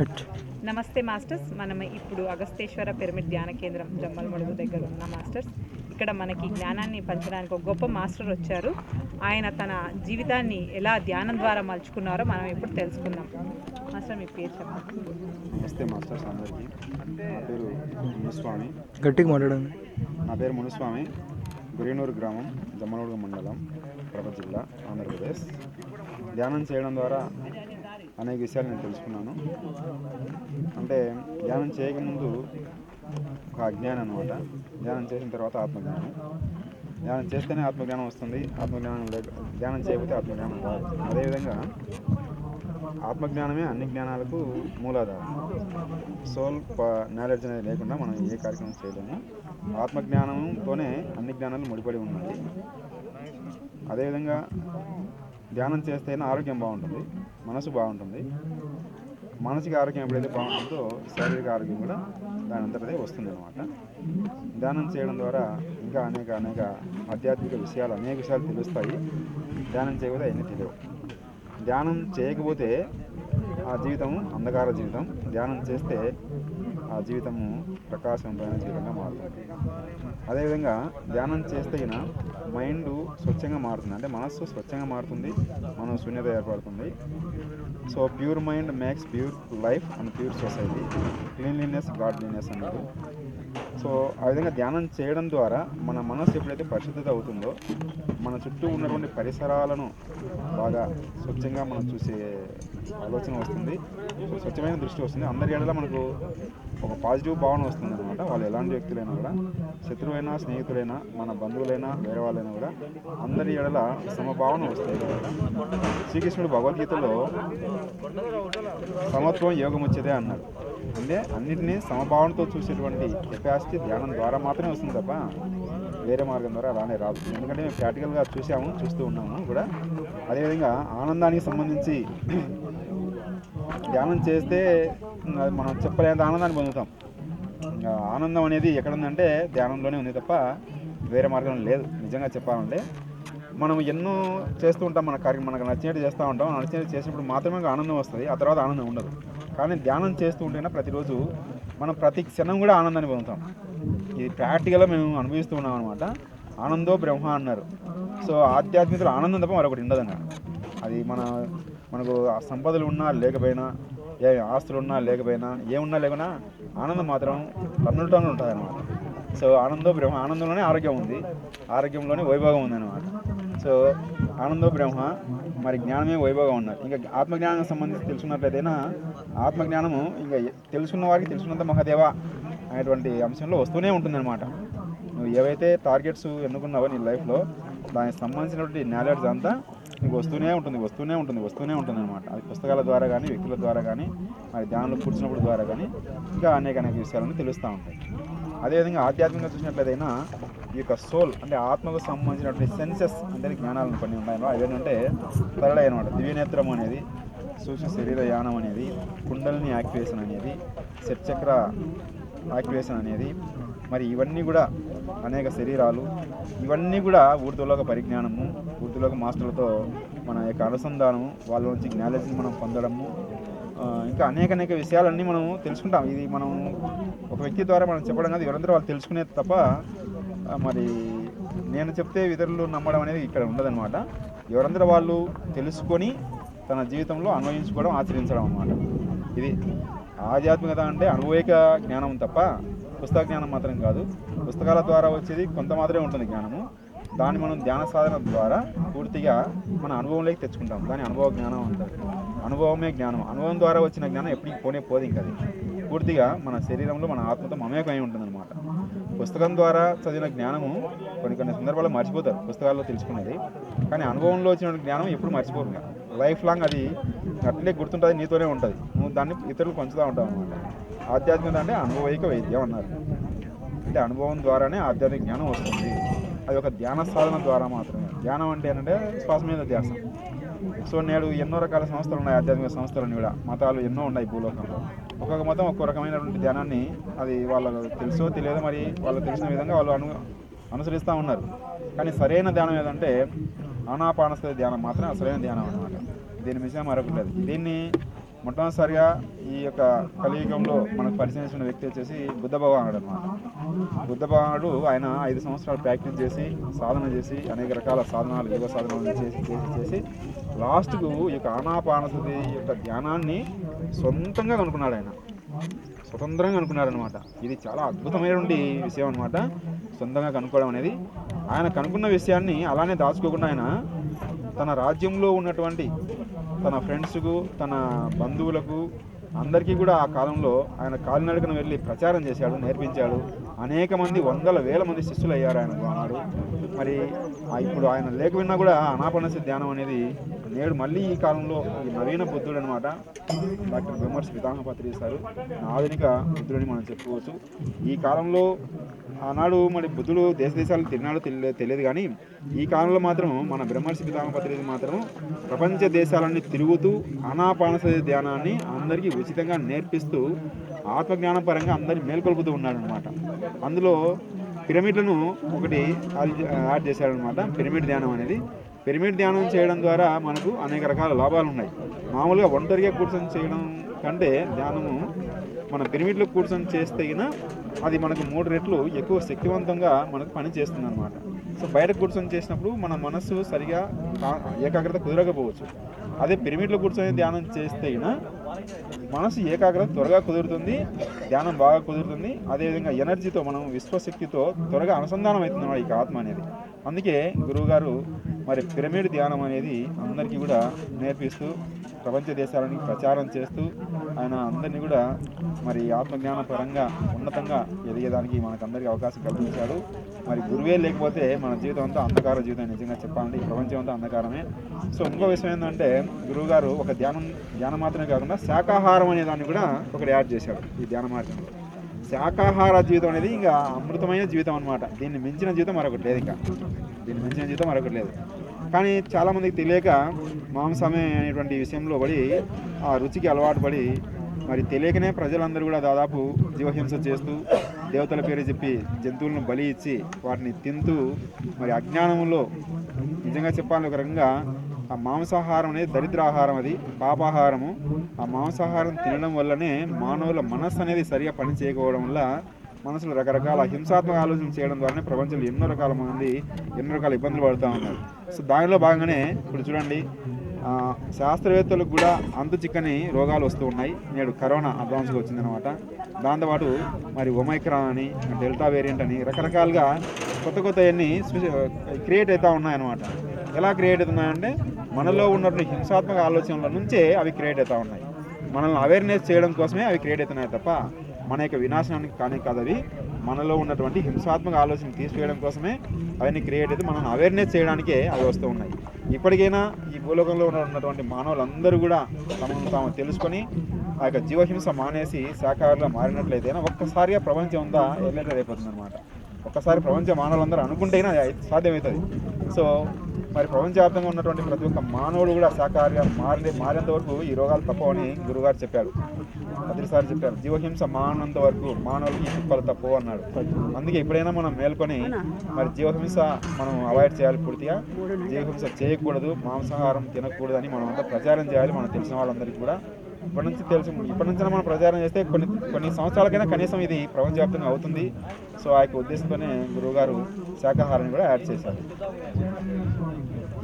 నమస్తే మాస్టర్స్ మనం ఇప్పుడు అగస్తేశ్వర పిరమిడ్ ధ్యాన కేంద్రం జమ్మలమడుగు దగ్గర ఉన్న మాస్టర్స్. ఇక్కడ మనకి జ్ఞానాన్ని పంచడానికి ఒక గొప్ప మాస్టర్ వచ్చారు. ఆయన తన జీవితాన్ని ఎలా ధ్యానం ద్వారా మలుచుకున్నారో మనం ఇప్పుడు తెలుసుకుందాం. మాస్టర్ మీ పేరు చెప్పండి. నమస్తే మాస్టర్స్ అందరికీ. నా పేరు మునుస్వామి. గట్టిగా మాట్లాడండి. నా పేరు మునుస్వామి. గురేనూరు గ్రామం జమ్మలూరు మండలం కడప జిల్లా ఆంధ్రప్రదేశ్. ధ్యానం చేయడం ద్వారా అనేక విషయాలు నేను తెలుసుకున్నాను. అంటే ధ్యానం చేయకముందు ఒక అజ్ఞానం అనమాట ధ్యానం చేసిన తర్వాత ఆత్మజ్ఞానం. ధ్యానం చేస్తేనే ఆత్మజ్ఞానం వస్తుంది. ఆత్మజ్ఞానం లేక ధ్యానం చేయకపోతే ఆత్మజ్ఞానం రాదు. అదేవిధంగా ఆత్మజ్ఞానమే అన్ని జ్ఞానాలకు మూలాధారం. సోల్ నాలెడ్జ్ అనేది లేకుండా మనం ఏ కార్యక్రమం చేయలేము. ఆత్మజ్ఞానంతోనే అన్ని జ్ఞానాలు ముడిపడి ఉన్నాయి. అదేవిధంగా ధ్యానం చేస్తేనే ఆరోగ్యం బాగుంటుంది మనసు బాగుంటుంది. మానసిక ఆరోగ్యం ఎప్పుడైతే బాగుంటుందో శారీరక ఆరోగ్యం కూడా దాని అంతటదే వస్తుంది అనమాట ధ్యానం చేయడం ద్వారా ఇంకా అనేక అనేక ఆధ్యాత్మిక విషయాలు అనేక విషయాలు తెలుస్తాయి. ధ్యానం చేయకపోతే అవన్నీ తెలియవు. ధ్యానం చేయకపోతే ఆ జీవితం అంధకార జీవితం. ధ్యానం చేస్తే ఆ జీవితము ప్రకాశవంతమైన జీవితంగా మారుతుంది. అదేవిధంగా ధ్యానం చేస్తే అయినా మైండ్ స్వచ్ఛంగా మారుతుంది. అంటే మనస్సు స్వచ్ఛంగా మారుతుంది మనం శూన్యత ఏర్పడుతుంది. So pure mind makes pure life and pure society. Cleanliness godliness అన్నారు సో ఆ విధంగా ధ్యానం చేయడం ద్వారా మన మనసు ఎప్పుడైతే పరిశుద్ధత అవుతుందో మన చుట్టూ ఉన్నటువంటి పరిసరాలను బాగా స్వచ్ఛంగా మనం చూసే ఆలోచన వస్తుంది. సో స్వచ్ఛమైన దృష్టి వస్తుంది. అందరి ఏడల మనకు ఒక పాజిటివ్ భావన వస్తుంది అనమాట వాళ్ళు ఎలాంటి వ్యక్తులైనా కూడా శత్రువైనా స్నేహితులైనా మన బంధువులైనా వేరే వాళ్ళైనా కూడా అందరి ఎడల సమభావన వస్తుంది అనమాట శ్రీకృష్ణుడు భగవద్గీతలో సమత్వం యోగం వచ్చేదే అన్నాడు. అంటే అన్నిటినీ సమభావనతో చూసేటువంటి కెపాసిటీ ధ్యానం ద్వారా మాత్రమే వస్తుంది తప్ప వేరే మార్గం ద్వారా అలానే రాదు. ఎందుకంటే మేము ప్రాక్టికల్గా చూసాము చూస్తూ ఉన్నాము కూడా. అదేవిధంగా ఆనందానికి సంబంధించి ధ్యానం చేస్తే మనం చెప్పలేంత ఆనందాన్ని పొందుతాం. ఇంకా ఆనందం అనేది ఎక్కడ ఉందంటే ధ్యానంలోనే ఉంది తప్ప వేరే మార్గం లేదు. నిజంగా చెప్పాలంటే మనం ఎన్నో చేస్తూ ఉంటాం మన కార్యక్రమం మనకు నచ్చినట్టు చేస్తూ ఉంటాం. నచ్చినట్టు చేసినప్పుడు మాత్రమే ఆనందం వస్తుంది. ఆ తర్వాత ఆనందం ఉండదు. కానీ ధ్యానం చేస్తూ ఉంటేనే ప్రతిరోజు మనం ప్రతి క్షణం కూడా ఆనందాన్ని పొందుతాం. ఇది ప్రాక్టికల్గా మేము అనుభవిస్తూ ఉన్నాం అనమాట ఆనందో బ్రహ్మ అన్నారు. సో ఆధ్యాత్మికతలో ఆనందం తప్ప మరొకటి ఉండదన్న. అది మన మనకు ఆ సంపదలు ఉన్నా లేకపోయినా ఏ ఆస్తులు ఉన్నా లేకపోయినా ఏమున్నా లేకున్నా ఆనందం మాత్రం టన్నులు ఉంటుంది అనమాట సో ఆనందో బ్రహ్మ ఆనందంలోనే ఆరోగ్యం ఉంది. ఆరోగ్యంలోనే వైభవం ఉంది అనమాట సో ఆనందో బ్రహ్మ మరి జ్ఞానమే వైభవం ఉన్నారు ఇంకా ఆత్మజ్ఞానం సంబంధించి తెలుసుకున్నట్లయితేనా ఆత్మజ్ఞానము ఇంకా తెలుసుకున్న వారికి తెలుసుకున్నంత మహాదేవ అనేటువంటి అంశంలో వస్తూనే ఉంటుందన్నమాట. నువ్వు ఏవైతే టార్గెట్స్ ఎన్నుకున్నావో నీ లైఫ్లో దానికి సంబంధించినటువంటి నాలెడ్జ్ అంతా నీకు వస్తూనే ఉంటుంది వస్తూనే ఉంటుంది వస్తూనే ఉంటుంది అనమాట అది పుస్తకాల ద్వారా కానీ వ్యక్తుల ద్వారా కానీ మరి ధ్యానంలో కూర్చున్నప్పుడు ద్వారా కానీ ఇంకా అనేక అనేక విషయాలను తెలుస్తూ ఉంటాయి. అదేవిధంగా ఆధ్యాత్మికంగా చూసినట్లయితేనా ఈ యొక్క సోల్ అంటే ఆత్మకు సంబంధించినటువంటి సెన్సెస్ అంటే జ్ఞానాలను కొన్ని ఉన్నాయో అవి ఏంటంటే తరలే అనమాట దివ్యనేత్రం అనేది సూక్ష్మ శరీర యానం అనేది కుండలిని యాక్టివేషన్ అనేది చక్ర యాక్టివేషన్ అనేది మరి ఇవన్నీ కూడా అనేక శరీరాలు ఇవన్నీ కూడా ఊర్దులోక పరిజ్ఞానము ఊర్దులోక మాస్టర్లతో మన యొక్క అనుసంధానము వాళ్ళ నుంచి నాలెడ్జ్ని మనం పొందడము ఇంకా అనేక అనేక విషయాలన్నీ మనం తెలుసుకుంటాం. ఇది మనం ఒక వ్యక్తి ద్వారా మనం చెప్పడం కాదు ఎవరందరూ వాళ్ళు తెలుసుకునేది తప్ప మరి నేను చెప్తే ఇతరులు నమ్మడం అనేది ఇక్కడ ఉండదన్నమాట. ఎవరందరూ వాళ్ళు తెలుసుకొని తన జీవితంలో అన్వయించుకోవడం ఆచరించడం అన్నమాట. ఇది ఆధ్యాత్మికత అంటే అనువైక జ్ఞానం తప్ప పుస్తక జ్ఞానం మాత్రం కాదు. పుస్తకాల ద్వారా వచ్చేది కొంత మాత్రమే ఉంటుంది జ్ఞానము. దాన్ని మనం ధ్యాన సాధన ద్వారా పూర్తిగా మన అనుభవంలోకి తెచ్చుకుంటాం. దాని అనుభవ జ్ఞానం అంటారు. అనుభవమే జ్ఞానం. అనుభవం ద్వారా వచ్చిన జ్ఞానం ఎప్పటికి పోనే పోదు ఇంకా అది. పూర్తిగా మన శరీరంలో మన ఆత్మతో మమేకమై ఉంటుందన్నమాట. పుస్తకం ద్వారా చదివిన జ్ఞానము కొన్ని కొన్ని సందర్భాల్లో మర్చిపోతారు. పుస్తకాల్లో తెలుసుకునేది. కానీ అనుభవంలో వచ్చిన జ్ఞానం ఎప్పుడు మర్చిపోరు లైఫ్ లాంగ్ అది అట్లే గుర్తుంటుంది నీతోనే ఉంటుంది. నువ్వు దాన్ని ఇతరులు పంచుతూ ఉంటావు అనమాట ఆధ్యాత్మికత అంటే అనుభవైక వైద్యం అన్నారు. అంటే అనుభవం ద్వారానే ఆధ్యాత్మిక జ్ఞానం వస్తుంది. అది ఒక ధ్యాన సాధన ద్వారా మాత్రమే. ధ్యానం అంటే ఏంటంటే శ్వాస మీద ధ్యాస. సో నేడు ఎన్నో రకాల సంస్థలు ఉన్నాయి ఆధ్యాత్మిక సంస్థలన్నీ కూడా. మతాలు ఎన్నో ఉన్నాయి భూలోకంలో. ఒక్కొక్క మతం ఒక్కో రకమైనటువంటి ధ్యానాన్ని అది వాళ్ళకు తెలుసో తెలియదో మరి వాళ్ళు తెలిసిన విధంగా వాళ్ళు అను అనుసరిస్తూ ఉన్నారు. కానీ సరైన ధ్యానం ఏదంటే ఆనాపానస్థితి ధ్యానం మాత్రమే అసలైన ధ్యానం అనమాట దీని విషయం మరొకటి లేదు. దీన్ని మొట్టమొదటిసారిగా ఈ యొక్క కలియుగంలో మనకు పరిచయం వ్యక్తి వచ్చేసి బుద్ధ భగవానుడు అనమాట బుద్ధ భగవానుడు ఆయన ఐదు సంవత్సరాలు ప్రాక్టీస్ చేసి సాధన చేసి అనేక రకాల సాధనాలు యోగ సాధనాలు చేసి చేసి చేసి లాస్ట్కు ఈ యొక్క ఆనాపానసతి యొక్క ధ్యానాన్ని సొంతంగా కనుక్కున్నాడు ఆయన. స్వతంత్రంగా కనుక్కున్నాడు ఇది చాలా అద్భుతమైనటువంటి విషయం అనమాట సొంతంగా కనుక్కోవడం అనేది. ఆయన కనుక్కున్న విషయాన్ని అలానే దాచుకోకుండా ఆయన తన రాజ్యంలో ఉన్నటువంటి తన ఫ్రెండ్స్కు తన బంధువులకు అందరికీ కూడా ఆ కాలంలో ఆయన కాలినడకన వెళ్ళి ప్రచారం చేశాడు నేర్పించాడు. అనేక మంది వందల వేల మంది శిష్యులు అయ్యారు ఆయన అన్నాడు మరి ఇప్పుడు ఆయన లేకపోయినా కూడా అనాపనసి ధ్యానం అనేది నేడు మళ్ళీ ఈ కాలంలో ఈ నవీన బుద్ధుడు అనమాట డాక్టర్ విమర్శ విధానపత్రి ఇస్తారు ఆధునిక బుద్ధుడని మనం చెప్పుకోవచ్చు. ఈ కాలంలో ఆనాడు మరి బుద్ధుడు దేశ దేశాలు తిరిగినాడో తెలియదు తెలియదు కానీ ఈ కాలంలో మాత్రం మన బ్రహ్మర్షి పితామహ మాత్రం ప్రపంచ దేశాలన్నీ తిరుగుతూ అనాపానసతి ధ్యానాన్ని అందరికీ ఉచితంగా నేర్పిస్తూ ఆత్మజ్ఞాన పరంగా అందరినీ మేల్కొల్పుతూ ఉన్నాడు అనమాట అందులో పిరమిడ్లను ఒకటి యాడ్ యాడ్ చేశాడనమాట పిరమిడ్ ధ్యానం అనేది. పిరమిడ్ ధ్యానం చేయడం ద్వారా మనకు అనేక రకాల లాభాలు ఉన్నాయి. మామూలుగా ఒంటరిగా కూర్చొని చేయడం కంటే ధ్యానము మన పిరమిడ్లో కూర్చొని చేస్తే అది మనకు మూడు రెట్లు ఎక్కువ శక్తివంతంగా మనకు పని చేస్తుంది అనమాట సో బయట కూర్చొని చేసినప్పుడు మన మనస్సు సరిగా ఏకాగ్రత కుదరకపోవచ్చు. అదే పిరమిడ్లో కూర్చొని ధ్యానం చేస్తే అయినా మనసు ఏకాగ్రత త్వరగా కుదురుతుంది ధ్యానం బాగా కుదురుతుంది అదేవిధంగా ఎనర్జీతో మనం విశ్వశక్తితో త్వరగా అనుసంధానం అవుతుంది ఈ ఆత్మ అనేది. అందుకే గురువుగారు మరి పిరమిడ్ ధ్యానం అనేది అందరికీ కూడా నేర్పిస్తూ ప్రపంచ దేశాలని ప్రచారం చేస్తూ ఆయన అందరినీ కూడా మరి ఆత్మజ్ఞాన పరంగా ఉన్నతంగా ఎదిగేదానికి మనకందరికీ అవకాశం కల్పించాడు. మరి గురువే లేకపోతే మన జీవితం అంతా అంధకార జీవితం నిజంగా చెప్పాలంటే ఈ ప్రపంచం అంతా అంధకారమే. సో ఇంకో విషయం ఏంటంటే గురువుగారు ఒక ధ్యానం ధ్యానం మాత్రమే కాకుండా శాకాహారం అనే దాన్ని కూడా ఒకటి యాడ్ చేశాడు ఈ ధ్యాన మార్గంలో శాకాహార జీవితం అనేది ఇంకా అమృతమైన జీవితం అనమాట దీన్ని మించిన జీవితం మరొకటి లేదు ఇంకా. దీన్ని మించిన జీవితం మరొకటి లేదు. కానీ చాలామందికి తెలియక మాంసమే అనేటువంటి విషయంలో పడి ఆ రుచికి అలవాటు పడి మరి తెలియకనే ప్రజలందరూ కూడా దాదాపు జీవహింస చేస్తూ దేవతల పేరు చెప్పి జంతువులను బలి ఇచ్చి వాటిని తింటూ మరి అజ్ఞానంలో నిజంగా చెప్పాలని ఒక రకంగా ఆ మాంసాహారం అనేది దరిద్రాహారం అది పాపాహారము. ఆ మాంసాహారం తినడం వల్లనే మానవుల మనస్సు అనేది సరిగా పని చేయకపోవడం వల్ల మనసులో రకరకాల హింసాత్మక ఆలోచన చేయడం ద్వారానే ప్రపంచంలో ఎన్నో రకాల మంది ఎన్నో రకాల ఇబ్బందులు పడుతూ ఉన్నారు. సో దానిలో భాగంగానే ఇప్పుడు చూడండి శాస్త్రవేత్తలకు కూడా అంతు చిక్కని రోగాలు వస్తూ ఉన్నాయి. నేడు కరోనా అడ్వాన్స్గా వచ్చిందనమాట దాంతోపాటు మరి ఒమైక్రాన్ అని డెల్టా వేరియంట్ అని రకరకాలుగా కొత్త కొత్త అన్ని క్రియేట్ అవుతూ ఉన్నాయన్నమాట. ఎలా క్రియేట్ అవుతున్నాయంటే మనలో ఉన్నటువంటి హింసాత్మక ఆలోచనల నుంచే అవి క్రియేట్ అవుతూ ఉన్నాయి. మనల్ని అవేర్నెస్ చేయడం కోసమే అవి క్రియేట్ అవుతున్నాయి తప్ప మన యొక్క వినాశనానికి కానీ కాదు అవి మనలో ఉన్నటువంటి హింసాత్మక ఆలోచన తీసివేయడం కోసమే అవన్నీ క్రియేట్ అయితే మనం అవేర్నెస్ చేయడానికే అవి వస్తూ ఉన్నాయి. ఇప్పటికైనా ఈ భూలోకంలో ఉన్నటువంటి మానవులందరూ కూడా తమను తాము తెలుసుకొని ఆ యొక్క జీవహింస మానేసి శాఖాహారులుగా మారినట్లయితేనా ఒక్కసారిగా ప్రపంచం అంతా ఎల్లెటర్ అయిపోతుంది అనమాట ఒక్కసారి ప్రపంచ మానవులందరూ అనుకుంటేనే అది సాధ్యమవుతుంది. సో మరి ప్రపంచవ్యాప్తంగా ఉన్నటువంటి ప్రతి ఒక్క మానవుడు కూడా శాఖాహారిగా మారి మారేంత వరకు ఈ రోగాలు తప్పవని గురుగారు చెప్పారు. ప్రతిసారి చెప్పారు జీవహింస మానంత వరకు మానవులకి ఈ తిప్పలు తప్పవు అన్నాడు. అందుకే ఎప్పుడైనా మనం మేల్కొని మరి జీవహింస మనం అవాయిడ్ చేయాలి పూర్తిగా. జీవహింస చేయకూడదు మాంసాహారం తినకూడదు అని మనం అంతా ప్రచారం చేయాలి మనకు తెలిసిన వాళ్ళందరికీ కూడా. ఇప్పటి నుంచి తెలుసు ఇప్పటి నుంచి మనం ప్రచారం చేస్తే కొన్ని కొన్ని సంవత్సరాలకైనా కనీసం ఇది ప్రపంచవ్యాప్తంగా అవుతుంది. సో ఆ యొక్క ఉద్దేశంతోనే గురువుగారు శాకాహారాన్ని కూడా యాడ్ చేశారు.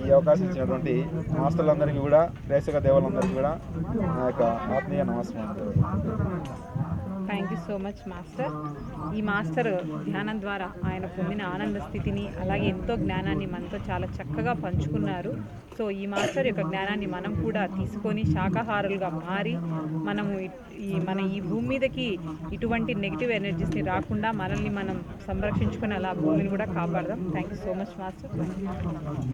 ఈ అవకాశం ఇచ్చినటువంటి మాస్టర్లందరికీ కూడా ప్రేక్షక దేవులందరికీ కూడా నా యొక్క ఆత్మీయ నమస్కారం. Thank you so much master ఈ మాస్టర్ ధ్యానం ద్వారా ఆయన పొందిన ఆనంద స్థితిని అలాగే ఎంతో జ్ఞానాన్ని మనతో చాలా చక్కగా పంచుకున్నారు. సో ఈ మాస్టర్ యొక్క జ్ఞానాన్ని మనం కూడా తీసుకొని శాకాహారులుగా మారి మనము ఈ మన ఈ భూమి మీదకి ఇటువంటి నెగిటివ్ ఎనర్జీస్ని రాకుండా మనల్ని మనం సంరక్షించుకొని అలా భూమిని కూడా కాపాడదాం. Thank you so much master